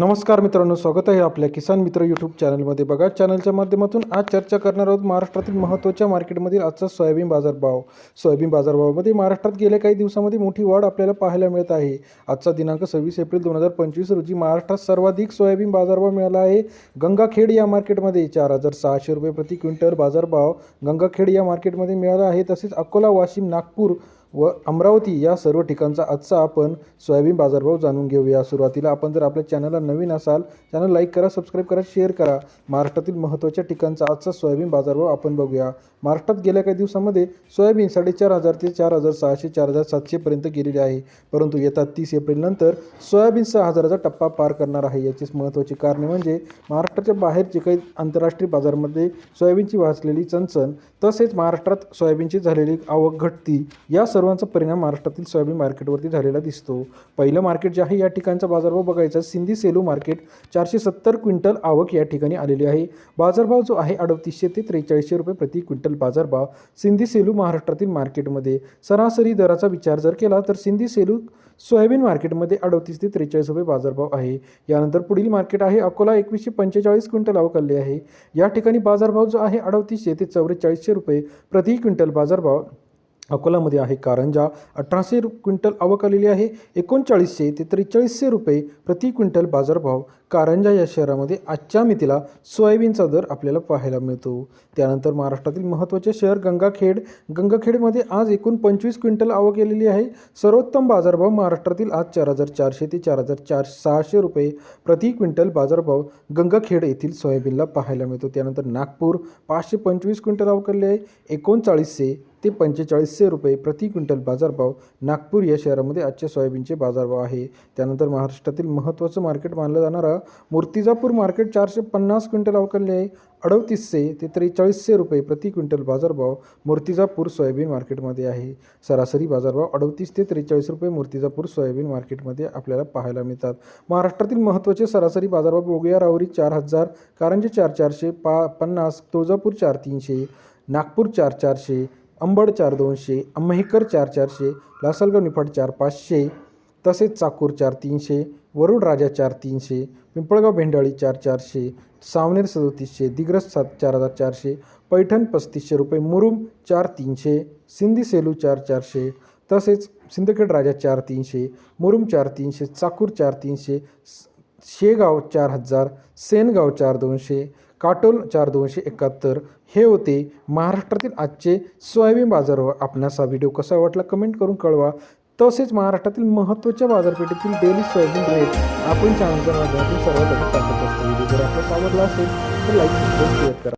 नमस्कार मित्रांनो स्वागत आहे आपल्या किसान मित्र यूट्यूब चॅनलमध्ये बघा चॅनलच्या माध्यमातून आज चर्चा करणार आहोत महाराष्ट्रातील महत्त्वाच्या मार्केटमधील आजचा सोयाबीन बाजारभाव. सोयाबीन बाजारभावामध्ये महाराष्ट्रात गेल्या काही दिवसामध्ये मोठी वाढ आपल्याला पाहायला मिळत आहे. आजचा दिनांक सव्वीस एप्रिल दोन हजार पंचवीस रोजी महाराष्ट्रात सर्वाधिक सोयाबीन बाजारभाव मिळाला आहे. गंगाखेड या मार्केटमध्ये चार हजार सहाशे रुपये प्रति क्विंटल बाजारभाव गंगाखेड या मार्केटमध्ये मिळाला आहे. तसेच अकोला वाशिम नागपूर व अमरावती या सर्व ठिकाणचा आजचा आपण सोयाबीन बाजारभाव जाणून घेऊया. सुरुवातीला आपण जर आपल्या चॅनलला नवीन असाल चॅनल लाईक करा सबस्क्राईब करा शेअर करा. महाराष्ट्रातील महत्त्वाच्या ठिकाणचा आजचा सोयाबीन बाजारभाव आपण बघूया. महाराष्ट्रात गेल्या काही दिवसामध्ये सोयाबीन साडेचार हजार ते चार हजार सहाशे चार हजार सातशेपर्यंत गेलेले आहे. परंतु येतात तीस एप्रिलनंतर सोयाबीन सहा हजाराचा टप्पा पार करणार आहे. याचीच महत्त्वाची कारणे म्हणजे महाराष्ट्राच्या बाहेर जे काही आंतरराष्ट्रीय बाजारामध्ये सोयाबीनची वाचलेली चणचण तसेच महाराष्ट्रात सोयाबीनची झालेली आवक घटती या सर्वांचा परिणाम महाराष्ट्रातील सोयाबीन मार्केटवरती झालेला दिसतो. पहिलं मार्केट जे आहे या ठिकाणचा बाजारभाव बघायचा सिंधी सेलू मार्केट चारशे सत्तर क्विंटल आवक या ठिकाणी आलेली आहे. बाजारभाव जो आहे अडतीसशे ते त्रेचाळीसशे रुपये प्रति क्विंटल बाजारभाव सिंधी सेलू महाराष्ट्रातील मार्केटमध्ये. सरासरी दराचा विचार जर केला तर सिंधी सेलू सोयाबीन मार्केटमध्ये अडतीस ते त्रेचाळीस रुपये बाजारभाव आहे. यानंतर पुढील मार्केट आहे अकोला एकवीसशे पंचेचाळीस क्विंटल आवक आली आहे. या ठिकाणी बाजारभाव जो आहे अडतीसशे ते चौवेचाळीसशे रुपये प्रति क्विंटल बाजारभाव अकोलामध्ये आहे. कारंजा अठराशे रु क्विंटल आवक आलेली आहे एकोणचाळीसशे ते त्रेचाळीसशे रुपये प्रति क्विंटल बाजारभाव कारंजा या शहरामध्ये आजच्या मितीला सोयाबीनचा दर आपल्याला पाहायला मिळतो. त्यानंतर महाराष्ट्रातील महत्त्वाचे शहर गंगाखेड. गंगाखेडमध्ये आज एकूण पंचवीस क्विंटल आवक केलेली आहे. सर्वोत्तम बाजारभाव महाराष्ट्रातील आज चार हजार चारशे ते चार हजार चार सहाशे रुपये प्रति क्विंटल बाजारभाव गंगाखेड येथील सोयाबीनला पाहायला मिळतो. त्यानंतर नागपूर पाचशे पंचवीस क्विंटल आवक केलेली आहे. एकोणचाळीसशे ते पंचेचाळीसशे रुपये प्रति क्विंटल बाजारभाव नागपूर या शहरामध्ये आजच्या सोयाबीनचे बाजारभाव आहे. त्यानंतर महाराष्ट्रातील महत्त्वाचं मार्केट मानलं जाणारा मूर्तिजापूर मार्केट चारशे पन्नास क्विंटल अवकलले अडतीसशे ते त्रेचाळीसशे रुपये प्रति क्विंटल बाजारभाव मूर्तिजापूर सोयाबीन मार्केटमध्ये आहे. सरासरी बाजारभाव अडतीस ते त्रेचाळीस रुपये मूर्तिजापूर सोयाबीन मार्केटमध्ये आपल्याला पाहायला मिळतात. महाराष्ट्रातील महत्त्वाचे सरासरी बाजारभाव बोगया रावरी चार हजार कारंजे चार चारशे पा पन्नास तुळजापूर चार तीनशे नागपूर चार चारशे अंबड चार दोनशे अंमहीकर चार चारशे लासलगाव निफाड चार पाचशे तसेच चाकूर चार तीनशे वरुड राजा चार तीनशे पिंपळगाव भेंडाळी चार चारशे सावनेर सदोतीसशे दिग्रस सात चार हजार चारशे पैठण पस्तीसशे रुपये मुरुम चार तीनशे सिंधी सेलू चार चारशे तसेच सिंदखेड राजा चार तीनशे मुरुम चार तीनशे चाकूर चार तीनशे शेगाव चार हजार सेनगाव चार दोनशे काटोल चार दोनशे एकाहत्तर हे होते महाराष्ट्रातील आजचे सोयाबीन बाजारवर आपणास हा व्हिडिओ कसा वाटला कमेंट करून कळवा. तसेच महाराष्ट्रातील महत्त्वाच्या बाजारपेठेतील डेली सोयाबीन रेट आपण चॅनलच्या माध्यमातून सर्वात आधी टाकत असतो व्हिडिओ जर आपल्याला आवडला असेल तर लाईक शेअर करा.